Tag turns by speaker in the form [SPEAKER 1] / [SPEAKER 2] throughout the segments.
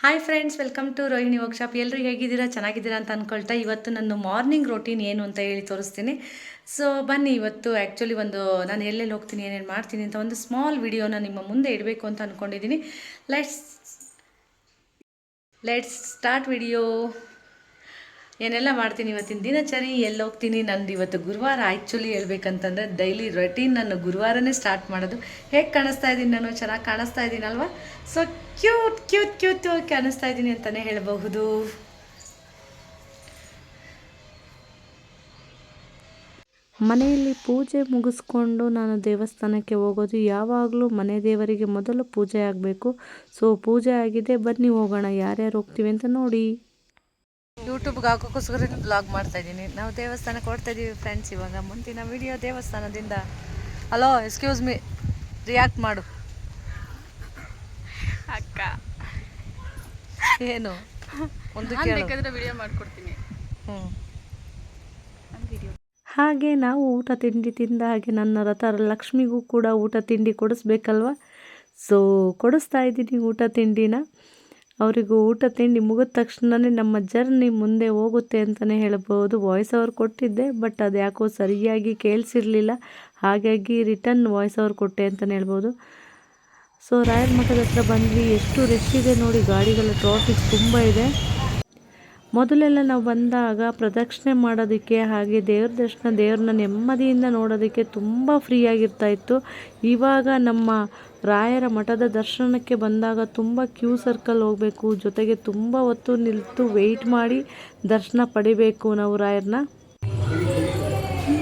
[SPEAKER 1] Hi friends welcome to Rohini workshop ಎಲ್ಲರೂ ಹೇಗಿದ್ದೀರಾ? ಚೆನ್ನಾಗಿದ್ದೀರಾ ಅಂತ ಅಂದ್ಕೊಳ್ತಾ ಇವತ್ತು ನನ್ನ ಮಾರ್ನಿಂಗ್ ರೊಟೀನ್ ಏನು ಅಂತ ಹೇಳಿ ತೋರಿಸ್ತೀನಿ. ಸೊ ಬನ್ನಿ ಇವತ್ತು ಆ್ಯಕ್ಚುಲಿ ಒಂದು ನಾನು ಎಲ್ಲೆಲ್ಲಿ ಹೋಗ್ತೀನಿ, ಏನೇನು ಮಾಡ್ತೀನಿ ಅಂತ ಒಂದು ಸ್ಮಾಲ್ ವಿಡಿಯೋನ ನಿಮ್ಮ ಮುಂದೆ ಇಡಬೇಕು ಅಂತ ಅಂದ್ಕೊಂಡಿದ್ದೀನಿ ಲೆಟ್ಸ್ ಲೆಟ್ಸ್ ಸ್ಟಾರ್ಟ್ ವಿಡಿಯೋ ಏನೆಲ್ಲ ಮಾಡ್ತೀನಿ ಇವತ್ತಿನ ದಿನಚರಿ ಎಲ್ಲಿ ಹೋಗ್ತೀನಿ ನಂದು ಇವತ್ತು ಗುರುವಾರ ಆ್ಯಕ್ಚುಲಿ ಹೇಳ್ಬೇಕಂತಂದರೆ ಡೈಲಿ ರೊಟೀನ್ ನಾನು ಗುರುವಾರನೇ ಸ್ಟಾರ್ಟ್ ಮಾಡೋದು. ಹೇಗೆ ಕಾಣಿಸ್ತಾ ಇದ್ದೀನಿ ನಾನು? ಚೆನ್ನಾಗಿ ಕಾಣಿಸ್ತಾ ಇದ್ದೀನಲ್ವಾ ಸೊ ಕ್ಯೂಟ್ ಕ್ಯೂಟ್ ಕ್ಯೂಟ್ ಕಾಣಿಸ್ತಾ ಇದ್ದೀನಿ ಅಂತಲೇ ಹೇಳಬಹುದು.
[SPEAKER 2] ಮನೆಯಲ್ಲಿ ಪೂಜೆ ಮುಗಿಸ್ಕೊಂಡು ನಾನು ದೇವಸ್ಥಾನಕ್ಕೆ ಹೋಗೋದು. ಯಾವಾಗಲೂ ಮನೆ ದೇವರಿಗೆ ಮೊದಲು ಪೂಜೆ ಆಗಬೇಕು. ಸೊ ಪೂಜೆ ಆಗಿದೆ. ಬನ್ನಿ ಹೋಗೋಣ. ಯಾರ್ಯಾರು ಹೋಗ್ತೀವಿ ಅಂತ ನೋಡಿ.
[SPEAKER 1] ಯೂಟ್ಯೂಬ್ಗೆ ಹಾಕೋಕ್ಕೋಸ್ಕರ ಬ್ಲಾಗ್ ಮಾಡ್ತಾ ಇದ್ದೀನಿ. ನಾವು ದೇವಸ್ಥಾನಕ್ಕೆ ಹೊಡ್ತಾ ಇದ್ದೀವಿ ಫ್ರೆಂಡ್ಸ್ ಇವಾಗ ಮುಂದಿನ ವಿಡಿಯೋ ದೇವಸ್ಥಾನದಿಂದ. ಹಲೋ ಎಕ್ಸ್ಕ್ಯೂಸ್ ಮಿ ರಿಯಾಕ್ಟ್ ಮಾಡು.
[SPEAKER 3] ಅಕ್ಕ.
[SPEAKER 1] ಏನು? ಒಂದು
[SPEAKER 3] ವಿಡಿಯೋ ಮಾಡ್ಕೊಡ್ತೀನಿ.
[SPEAKER 1] ಹ್ಞೂ
[SPEAKER 2] ಹಾಗೆ ನಾವು ಊಟ ತಿಂಡಿ ತಿಂದ ಹಾಗೆ ನನ್ನ ರಥ ಲಕ್ಷ್ಮಿಗೂ ಕೂಡ ಊಟ ತಿಂಡಿ ಕೊಡಿಸ್ಬೇಕಲ್ವ? ಸೊ ಕೊಡಿಸ್ತಾ ಇದ್ದೀನಿ ಊಟ ತಿಂಡಿನ. ಅವರಿಗೂ ಊಟ ತಿಂಡಿ ಮುಗಿದ ತಕ್ಷಣವೇ ನಮ್ಮ ಜರ್ನಿ ಮುಂದೆ ಹೋಗುತ್ತೆ ಅಂತಲೇ ಹೇಳ್ಬೋದು ವಾಯ್ಸ್ ಓವರ್ ಕೊಟ್ಟಿದ್ದೆ ಬಟ್ ಅದು ಯಾಕೋ ಸರಿಯಾಗಿ ಕೇಳಿಸಿರಲಿಲ್ಲ. ಹಾಗಾಗಿ ರಿಟರ್ನ್ ವಾಯ್ಸ್ ಓವರ್ ಕೊಟ್ಟೆ ಅಂತಲೇ ಹೇಳ್ಬೋದು. ಸೊ ರಾಯರ ಮಠದ ಹತ್ರ ಬಂದ್ವಿ. ಎಷ್ಟು ರಶ್ ಇದೆ ನೋಡಿ, ಗಾಡಿಗಳ ಟ್ರಾಫಿಕ್ ತುಂಬ ಇದೆ. ಮೊದಲೆಲ್ಲ ನಾವು ಬಂದಾಗ ಪ್ರದಕ್ಷಿಣೆ ಮಾಡೋದಕ್ಕೆ ಹಾಗೆ ದೇವ್ರ ದರ್ಶನ ದೇವ್ರನ್ನ ನೆಮ್ಮದಿಯಿಂದ ನೋಡೋದಕ್ಕೆ ತುಂಬ ಫ್ರೀಯಾಗಿರ್ತಾ ಇತ್ತು. ಇವಾಗ ನಮ್ಮ ರಾಯರ ಮಠದ ದರ್ಶನಕ್ಕೆ ಬಂದಾಗ ತುಂಬ ಕ್ಯೂ ಸರ್ಕಲ್ ಹೋಗಬೇಕು, ಜೊತೆಗೆ ತುಂಬ ಹೊತ್ತು ನಿಲ್ತು ವೆಯ್ಟ್ ಮಾಡಿ ದರ್ಶನ ಪಡಿಬೇಕು ನಾವು ರಾಯರನ್ನ.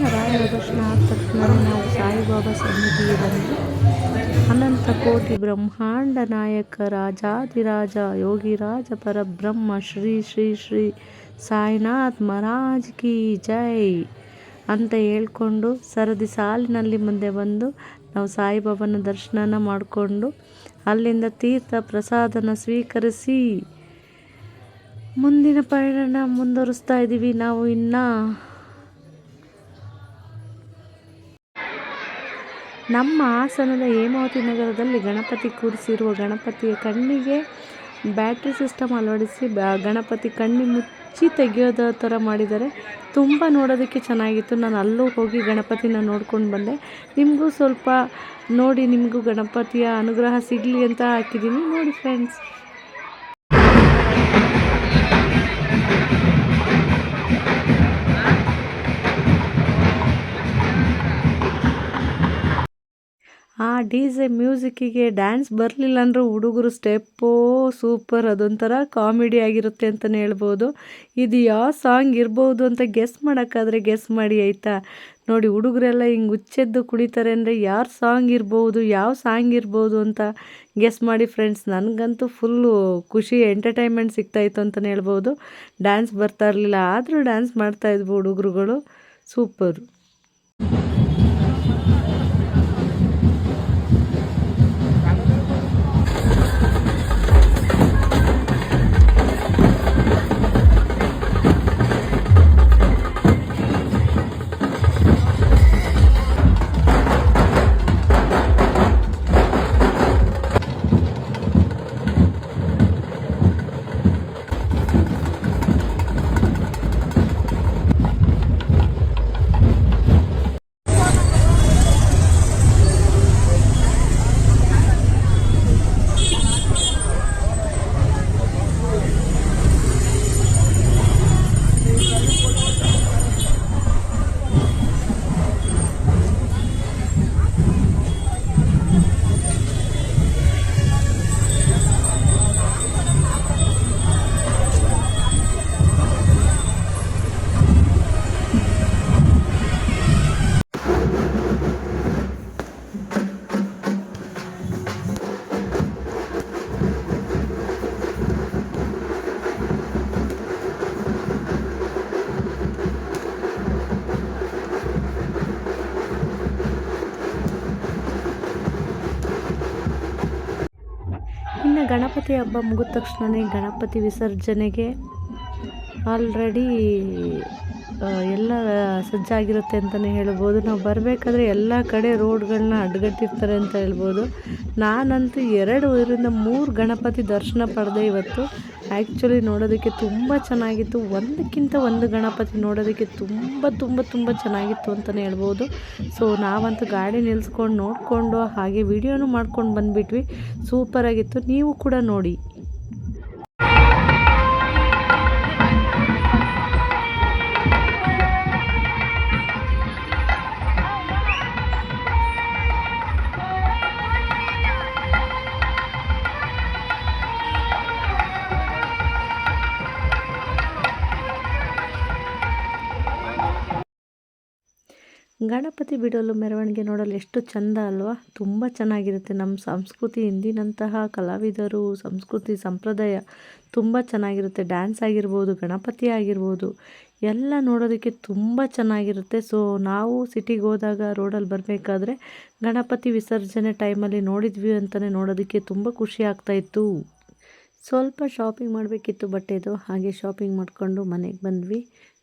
[SPEAKER 2] ರಾಯರ ದರ್ಶನ ಆದ ತಕ್ಷಣ ನಾವು ಸಾಯಿಬಾಬಾ ಸನ್ನಿಧಿಗೆ ಬಂದು ಅನಂತ ಕೋಟಿ ಬ್ರಹ್ಮಾಂಡ ನಾಯಕ ರಾಜಾಧಿರಾಜ ಯೋಗಿರಾಜ ಪರಬ್ರಹ್ಮ ಶ್ರೀ ಶ್ರೀ ಶ್ರೀ ಸಾಯಿನಾಥ್ ಮಹಾರಾಜ್ ಕಿ ಜೈ ಅಂತ ಹೇಳ್ಕೊಂಡು ಸರದಿ ಸಾಲಿನಲ್ಲಿ ಮುಂದೆ ಬಂದು ನಾವು ಸಾಯಿಬಾಬನ ದರ್ಶನನ ಮಾಡಿಕೊಂಡು ಅಲ್ಲಿಂದ ತೀರ್ಥ ಪ್ರಸಾದನ ಸ್ವೀಕರಿಸಿ ಮುಂದಿನ ಪಯಣ ಮುಂದುವರಿಸ್ತಾ ಇದ್ದೀವಿ. ನಾವು ಇನ್ನು ನಮ್ಮ ಹಾಸನದ ಹೇಮಾವತಿ ನಗರದಲ್ಲಿ ಗಣಪತಿ ಕೂರಿಸಿರುವ ಗಣಪತಿಯ ಕಣ್ಣಿಗೆ ಬ್ಯಾಟ್ರಿ ಸಿಸ್ಟಮ್ ಅಳವಡಿಸಿ ಗಣಪತಿ ಕಣ್ಣಿ ಮುಚ್ಚಿ ತೆಗೆಯೋದ ಥರ ಮಾಡಿದ್ದಾರೆ. ತುಂಬ ನೋಡೋದಕ್ಕೆ ಚೆನ್ನಾಗಿತ್ತು. ನಾನು ಅಲ್ಲೂ ಹೋಗಿ ಗಣಪತಿನ ನೋಡ್ಕೊಂಡು ಬಂದೆ. ನಿಮಗೂ ಸ್ವಲ್ಪ ನೋಡಿ, ನಿಮಗೂ ಗಣಪತಿಯ ಅನುಗ್ರಹ ಸಿಗಲಿ ಅಂತ ಹಾಕಿದ್ದೀನಿ. ನೋಡಿ ಫ್ರೆಂಡ್ಸ್ ಆ ಡಿ ಜೆ ಮ್ಯೂಸಿಕ್ಕಿಗೆ ಡ್ಯಾನ್ಸ್ ಬರಲಿಲ್ಲ ಅಂದರೂ ಹುಡುಗರು ಸ್ಟೆಪ್ಪೋ ಸೂಪರ್ ಅದೊಂಥರ ಕಾಮಿಡಿ ಆಗಿರುತ್ತೆ ಅಂತಲೇ ಹೇಳ್ಬೋದು. ಇದು ಯಾವ ಸಾಂಗ್ ಇರ್ಬೋದು ಅಂತ ಗೆಸ್ ಮಾಡೋಕ್ಕಾದರೆ ಗೆಸ್ ಮಾಡಿ ಆಯಿತಾ? ನೋಡಿ, ಹುಡುಗರೆಲ್ಲ ಹಿಂಗೆ ಹುಚ್ಚೆದ್ದು ಕುಣಿತಾರೆ ಅಂದರೆ ಯಾರ ಸಾಂಗ್ ಇರ್ಬೋದು, ಯಾವ ಸಾಂಗ್ ಇರ್ಬೋದು ಅಂತ ಗೆಸ್ ಮಾಡಿ ಫ್ರೆಂಡ್ಸ್ ನನಗಂತೂ ಫುಲ್ಲು ಖುಷಿ ಎಂಟರ್ಟೈನ್ಮೆಂಟ್ ಸಿಗ್ತಾಯಿತ್ತು ಅಂತಲೇ ಹೇಳ್ಬೋದು. ಡ್ಯಾನ್ಸ್ ಬರ್ತಾ ಇರಲಿಲ್ಲ, ಆದರೂ ಡ್ಯಾನ್ಸ್ ಮಾಡ್ತಾಯಿದ್ವು ಹುಡುಗರುಗಳು. ಸೂಪರು. ಇನ್ನು ಗಣಪತಿ ಹಬ್ಬ ಮುಗಿದ ತಕ್ಷಣವೇ ಗಣಪತಿ ವಿಸರ್ಜನೆಗೆ ಆಲ್ರೆಡಿ ಎಲ್ಲ ಸಜ್ಜಾಗಿರುತ್ತೆ ಅಂತಲೇ ಹೇಳ್ಬೋದು. ನಾವು ಬರಬೇಕಾದ್ರೆ ಎಲ್ಲ ಕಡೆ ರೋಡ್ಗಳನ್ನ ಅಡ್ಗಟ್ಟಿರ್ತಾರೆ ಅಂತ ಹೇಳ್ಬೋದು. ನಾನಂತೂ ಎರಡು ಊರಿಂದ ಮೂರು ಗಣಪತಿ ದರ್ಶನ ಪಡೆದೆ ಇವತ್ತು. ಆ್ಯಕ್ಚುಲಿ ನೋಡೋದಕ್ಕೆ ತುಂಬ ಚೆನ್ನಾಗಿತ್ತು. ಒಂದಕ್ಕಿಂತ ಒಂದು ಗಣಪತಿ ನೋಡೋದಕ್ಕೆ ತುಂಬ ತುಂಬ ತುಂಬ ಚೆನ್ನಾಗಿತ್ತು ಅಂತಲೇ ಹೇಳ್ಬೋದು. ಸೊ ನಾವಂತೂ ಗಾಡಿ ನಿಲ್ಲಿಸ್ಕೊಂಡು ನೋಡಿಕೊಂಡು ಹಾಗೆ ವಿಡಿಯೋನು ಮಾಡ್ಕೊಂಡು ಬಂದುಬಿಟ್ವಿ. ಸೂಪರಾಗಿತ್ತು ನೀವು ಕೂಡ ನೋಡಿ. ಗಣಪತಿ ಬಿಡಲು ಮೆರವಣಿಗೆ ನೋಡಲು ಎಷ್ಟು ಚಂದ ಅಲ್ವಾ? ತುಂಬ ಚೆನ್ನಾಗಿರುತ್ತೆ. ನಮ್ಮ ಸಂಸ್ಕೃತಿ, ಹಿಂದಿನಂತಹ ಕಲಾವಿದರು, ಸಂಸ್ಕೃತಿ ಸಂಪ್ರದಾಯ ತುಂಬ ಚೆನ್ನಾಗಿರುತ್ತೆ. ಡ್ಯಾನ್ಸ್ ಆಗಿರ್ಬೋದು, ಗಣಪತಿ ಆಗಿರ್ಬೋದು, ಎಲ್ಲ ನೋಡೋದಕ್ಕೆ ತುಂಬ ಚೆನ್ನಾಗಿರುತ್ತೆ. ಸೊ ನಾವು ಸಿಟಿಗೆ ಹೋದಾಗ ರೋಡಲ್ಲಿ ಬರಬೇಕಾದ್ರೆ ಗಣಪತಿ ವಿಸರ್ಜನೆ ಟೈಮಲ್ಲಿ ನೋಡಿದ್ವಿ ಅಂತಲೇ ನೋಡೋದಕ್ಕೆ ತುಂಬ ಖುಷಿ ಆಗ್ತಾಯಿತ್ತು ಸ್ವಲ್ಪ ಶಾಪಿಂಗ್ ಮಾಡಬೇಕಿತ್ತು, ಬಟ್ಟೆದು. ಹಾಗೆ ಶಾಪಿಂಗ್ ಮಾಡಿಕೊಂಡು ಮನೆಗೆ ಬಂದ್ವಿ.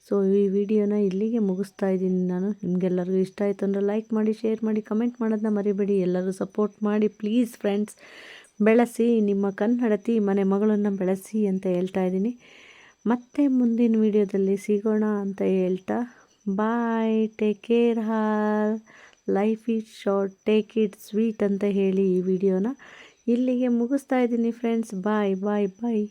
[SPEAKER 2] ಸೊ, ಈ ವಿಡಿಯೋನ ಇಲ್ಲಿಗೆ ಮುಗಿಸ್ತಾ ಇದ್ದೀನಿ ನಾನು. ನಿಮಗೆಲ್ಲರಿಗೂ ಇಷ್ಟ ಆಯಿತು ಅಂದರೆ ಲೈಕ್ ಮಾಡಿ ಶೇರ್ ಮಾಡಿ ಕಮೆಂಟ್ ಮಾಡೋದನ್ನ ಮರಿಬೇಡಿ. ಎಲ್ಲರೂ ಸಪೋರ್ಟ್ ಮಾಡಿ ಪ್ಲೀಸ್ ಫ್ರೆಂಡ್ಸ್ ಬೆಳೆಸಿ, ನಿಮ್ಮ ಕನ್ನಡತಿ ಮನೆ ಮಗಳನ್ನು ಬೆಳೆಸಿ ಅಂತ ಹೇಳ್ತಾ ಇದ್ದೀನಿ. ಮತ್ತೆ ಮುಂದಿನ ವಿಡಿಯೋದಲ್ಲಿ ಸಿಗೋಣ ಅಂತ ಹೇಳ್ತಾ bye take care hall life is short take it sweet ಅಂತ ಹೇಳಿ ಈ ವಿಡಿಯೋನ ಇಲ್ಲಿಗೆ ಮುಗಿಸ್ತಾ ಇದ್ದೀನಿ ಫ್ರೆಂಡ್ಸ್ ಬಾಯ್ ಬಾಯ್ ಬಾಯ್